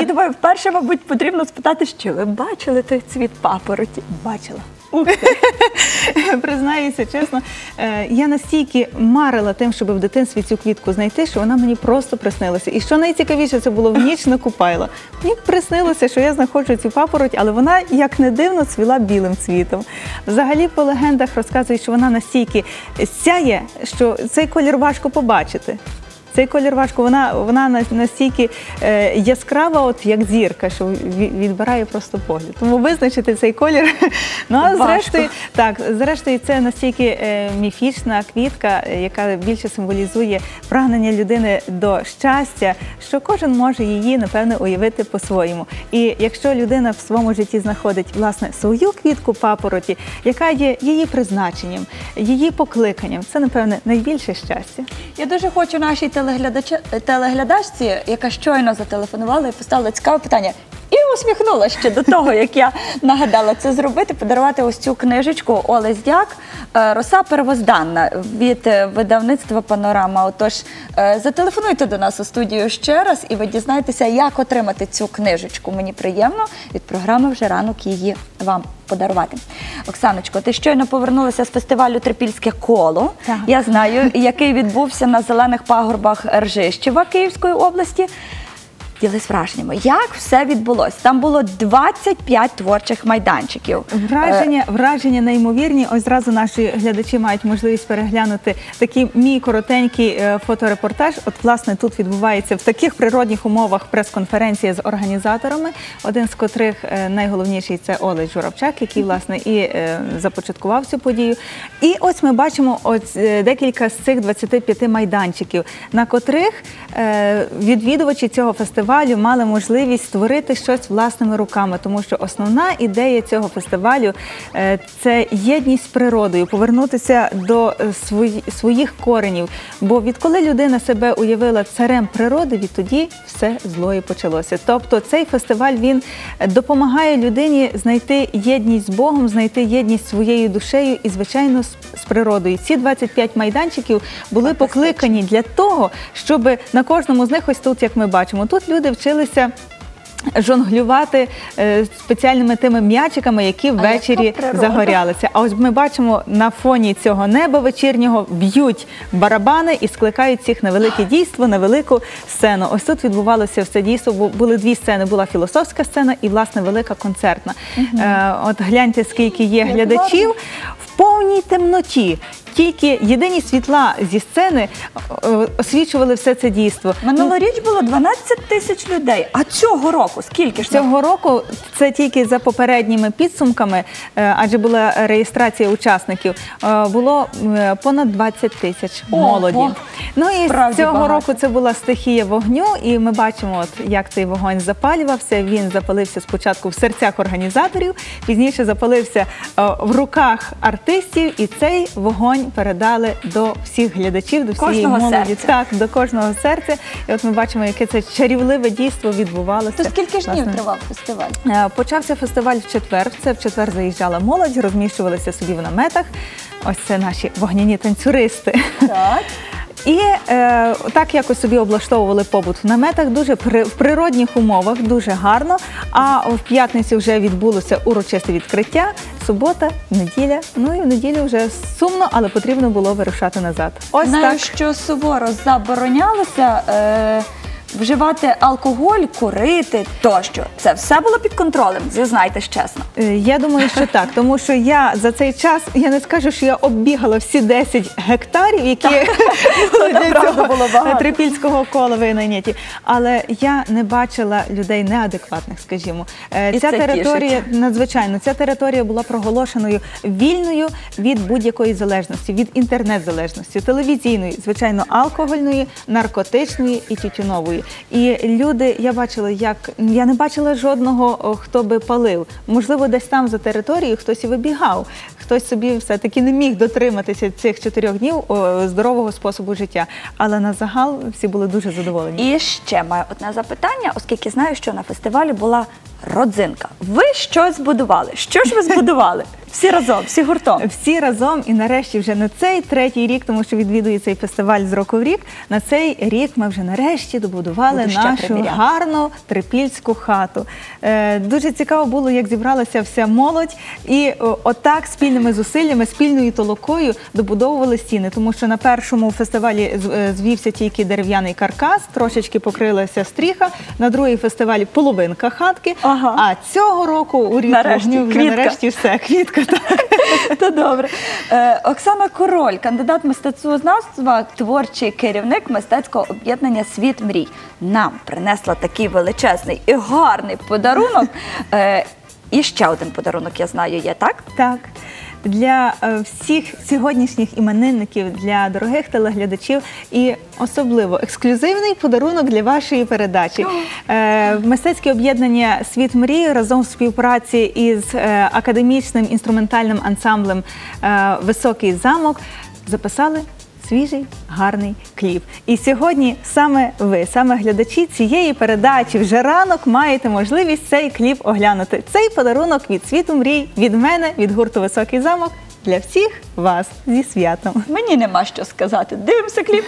Я думаю, вперше, мабуть, потрібно спитати, чи ви бачили той цвіт папороті? Бачила. Ух ти. Признаюся чесно, е, я настільки марила тим, щоб в дитинстві цю квітку знайти, що вона мені просто приснилася. І що найцікавіше, це було в ніч на купайла. Мені приснилося, що я знаходжу цю папороть, але вона, як не дивно, цвіла білим цвітом. Взагалі, по легендах розказують, що вона настільки сяє, що цей колір важко побачити. Цей колір важко, вона, вона настільки е, яскрава, от як зірка, що відбирає просто погляд. Тому визначити цей колір. Ну а Важко. зрештою, так, зрештою, це настільки е, міфічна квітка, е, яка більше символізує прагнення людини до щастя, що кожен може її напевне уявити по-своєму. І якщо людина в своєму житті знаходить власне свою квітку папороті, яка є її призначенням, її покликанням, це напевне найбільше щастя. Я дуже хочу нашій телеглядача- телеглядачці, яка щойно зателефонувала і поставила цікаве питання. І усміхнулася ще до того, як я нагадала це зробити, подарувати ось цю книжечку Олесь Дяк е, Роса первозданна від е, видавництва Панорама. Отож, е, зателефонуйте до нас у студію ще раз, і ви дізнаєтеся, як отримати цю книжечку. Мені приємно від програми вже ранок її вам подарувати. Оксаночко, ти щойно повернулася з фестивалю Трипільське коло. Так. Я знаю, який відбувся на зелених пагорбах Ржищева Київської області. Ділись враженнями. Як все відбулося? Там було 25 творчих майданчиків. Враження, враження неймовірні. Ось зразу наші глядачі мають можливість переглянути такий мій коротенький е, фоторепортаж. От власне тут відбувається в таких природних умовах прес-конференція з організаторами, один з котрих е, найголовніший це Олег Журавчак, який власне і е, започаткував цю подію. І ось ми бачимо ось е, декілька з цих 25 майданчиків, на котрих е, відвідувачі цього фестивалю мали можливість створити щось власними руками, тому що основна ідея цього фестивалю е, це єдність з природою, повернутися до е, своїх коренів. Бо відколи людина себе уявила царем природи, відтоді все зло і почалося. Тобто цей фестиваль він допомагає людині знайти єдність з Богом, знайти єдність своєю душею і, звичайно, з природою. Ці 25 майданчиків були покликані для того, щоб на кожному з них, ось тут, як ми бачимо, тут люди вчилися. Жонглювати е, спеціальними тими м'ячиками, які ввечері загорялися. А ось ми бачимо на фоні цього неба вечірнього б'ють барабани і скликають всіх на велике дійство, на велику сцену. Ось тут відбувалося все дійство. бу- Були дві сцени: була філософська сцена і власне велика концертна. Е, от гляньте, скільки є глядачів повній темноті. Тільки єдині світла зі сцени е, освічували все це дійство. Минулоріч було 12 тисяч людей. А цього року скільки ж? Цього року це тільки за попередніми підсумками, е, адже була реєстрація учасників. е, Було е, понад 20 тисяч молоді. Ну і Справді цього багато. року це була стихія вогню, і ми бачимо, от як цей вогонь запалювався. Він запалився спочатку в серцях організаторів, пізніше запалився е, в руках артистів, і цей вогонь передали до всіх глядачів, до всієї Кожного молоді. серця. Так, до кожного серця. І от ми бачимо, яке це чарівливе дійство відбувалося. То скільки ж днів Власне. тривав фестиваль? Е, Почався фестиваль в четвер. Це в четвер заїжджала молодь, розміщувалися собі в наметах. Ось це наші вогняні танцюристи. Так. І е, так якось собі облаштовували побут в наметах, дуже при, в природних умовах, дуже гарно. А в п'ятницю вже відбулося урочисте відкриття, субота, неділя. Ну і в неділю вже сумно, але потрібно було вирушати назад. Ось Знаю, так. що суворо заборонялося е, вживати алкоголь, курити тощо. Це все було під контролем, зізнайтесь чесно. Е, Я думаю, що так, тому що я за цей час я не скажу, що я оббігала всі 10 гектарів, які були для Правда, цього було багато. трипільського кола винайняті. Але я не бачила людей неадекватних, скажімо. Е, І Ця це територія надзвичайно ця територія була проголошеною вільною від будь-якої залежності, від інтернет-залежності, телевізійної, звичайно, алкогольної, наркотичної і тютюнової. І люди, я бачила, як я не бачила жодного, хто би палив. Можливо, десь там за територією хтось і вибігав, хтось собі все-таки не міг дотриматися цих чотирьох днів здорового способу життя. Але на загал всі були дуже задоволені. І ще маю одне запитання, оскільки знаю, що на фестивалі була родзинка. Ви щось збудували. Що ж ви збудували? Всі разом, всі гуртом. Всі разом і нарешті вже на цей третій рік, тому що відвідує цей фестиваль з року в рік. На цей рік ми вже нарешті добудували Буду ще нашу приміряти. гарну трипільську хату. Е, дуже цікаво було, як зібралася вся молодь, і о, отак спільними зусиллями, спільною толокою добудовували стіни, тому що на першому фестивалі з- е, звівся тільки дерев'яний каркас, трошечки покрилася стріха. На другий фестивалі половинка хатки. Ага. А цього року у рік Нарешті, вогню вже квітка. нарешті все квітка. Так. То добре. Е, Оксана Король, кандидат мистецтвознавства, творчий керівник мистецького об'єднання Світ мрій, нам принесла такий величезний і гарний подарунок. Е, І ще один подарунок, я знаю, є так. Так. Для е, всіх сьогоднішніх іменинників, для дорогих телеглядачів і особливо ексклюзивний подарунок для вашої передачі. Е, Мистецьке об'єднання Світ мрії разом в співпраці із е, академічним інструментальним ансамблем Високий замок записали. Свіжий гарний кліп. І сьогодні саме ви, саме глядачі цієї передачі, вже ранок маєте можливість цей кліп оглянути. Цей подарунок від світу мрій, від мене, від гурту Високий замок для всіх вас зі святом. Мені нема що сказати. Дивимося кліп.